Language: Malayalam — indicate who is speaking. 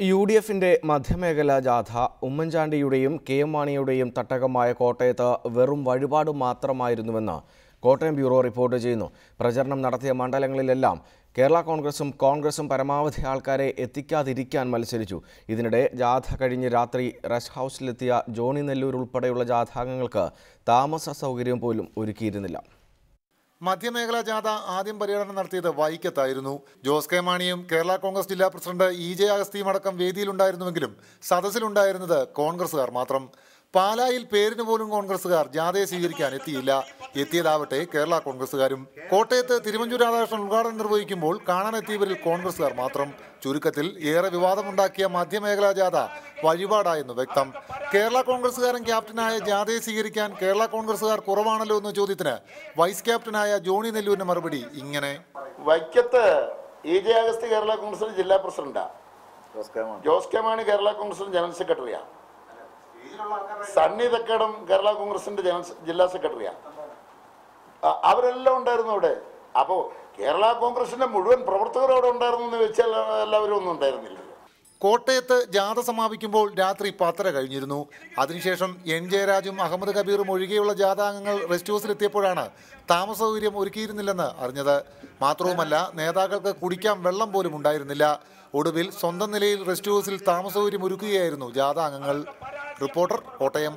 Speaker 1: യു ഡി എഫിന്റെ മധ്യമേഖലാ ജാഥ ഉമ്മൻചാണ്ടിയുടെയും കെ എം മാണിയുടെയും തട്ടകമായ കോട്ടയത്ത് വെറും വഴിപാട് മാത്രമായിരുന്നുവെന്ന് കോട്ടയം ബ്യൂറോ റിപ്പോർട്ട് ചെയ്യുന്നു. പ്രചരണം നടത്തിയ മണ്ഡലങ്ങളിലെല്ലാം കേരള കോൺഗ്രസും കോൺഗ്രസും പരമാവധി ആൾക്കാരെ എത്തിക്കാതിരിക്കാൻ മത്സരിച്ചു. ഇതിനിടെ ജാഥ കഴിഞ്ഞ് രാത്രി റെസ്റ്റ് ഹൗസിലെത്തിയ ജോണി നെല്ലൂർ ഉൾപ്പെടെയുള്ള ജാഥാംഗങ്ങൾക്ക് താമസ സൗകര്യം പോലും ഒരുക്കിയിരുന്നില്ല.
Speaker 2: മധ്യമേഖലാ ജാഥ ആദ്യം പര്യടനം നടത്തിയത് വൈക്കത്തായിരുന്നു. ജോസ് കെ മാണിയും കേരള കോൺഗ്രസ് ജില്ലാ പ്രസിഡന്റ് ഇ ജെ അഗസ്തിയും അടക്കം വേദിയിലുണ്ടായിരുന്നുവെങ്കിലും സദസ്സിലുണ്ടായിരുന്നത് കോൺഗ്രസുകാർ മാത്രം. പാലായിൽ പേരിന് പോലും കോൺഗ്രസുകാർ ജാഥയെ സ്വീകരിക്കാൻ എത്തിയില്ല. എത്തിയതാവട്ടെ കേരള കോൺഗ്രസുകാരും കോട്ടയത്ത് തിരുവഞ്ചൂർ രാധാകൃഷ്ണൻ ഉദ്ഘാടനം നിർവഹിക്കുമ്പോൾ കാണാനെത്തിയവരിൽ കോൺഗ്രസുകാർ മാത്രം. ചുരുക്കത്തിൽ ഏറെ വിവാദമുണ്ടാക്കിയ മധ്യമേഖലാ ജാഥ വഴിപാടായെന്ന് വ്യക്തം. കേരള കോൺഗ്രസുകാരൻ ക്യാപ്റ്റനായ ജാഥയെ സ്വീകരിക്കാൻ കേരള കോൺഗ്രസുകാർ കുറവാണല്ലോ എന്ന ചോദ്യത്തിന് വൈസ് ക്യാപ്റ്റനായ ജോണി നെല്ലൂരിന്റെ മറുപടി ഇങ്ങനെ.
Speaker 3: വൈക്കത്ത് ജെ കേരള കോൺഗ്രസിന്റെ ജില്ലാ പ്രസിഡന്റാ. Jose K Mani. Kerala Congress general സെക്രട്ടറിയാ. Sunny Thakkadam Kerala കോൺഗ്രസിന്റെ ജില്ലാ സെക്രട്ടറിയാ. അ- അവരെല്ലാം ഉണ്ടായിരുന്നു അവിടെ. അപ്പോ കേരള കോൺഗ്രസിന്റെ മുഴുവൻ പ്രവർത്തകർ അവിടെ ഉണ്ടായിരുന്നു എന്ന് വെച്ചാൽ എല്ലാവരും ഒന്നും ഉണ്ടായിരുന്നില്ല.
Speaker 2: കോട്ടയത്ത് ജാഥ സമാപിക്കുമ്പോൾ രാത്രി പത്തര കഴിഞ്ഞിരുന്നു. അതിനുശേഷം എൻ ജയരാജും അഹമ്മദ് കബീറും ഒഴികെയുള്ള ജാഥാംഗങ്ങൾ റെസ്റ്റ് ഹൗസിലെത്തിയപ്പോഴാണ് താമസ സൗകര്യം ഒരുക്കിയിരുന്നില്ലെന്ന് അറിഞ്ഞത്. മാത്രവുമല്ല നേതാക്കൾക്ക് കുടിക്കാൻ വെള്ളം പോലും ഉണ്ടായിരുന്നില്ല. ഒടുവിൽ സ്വന്തം നിലയിൽ റെസ്റ്റ് ഹൗസിൽ താമസ സൗകര്യം ഒരുക്കുകയായിരുന്നു ജാഥാംഗങ്ങൾ. റിപ്പോർട്ടർ കോട്ടയം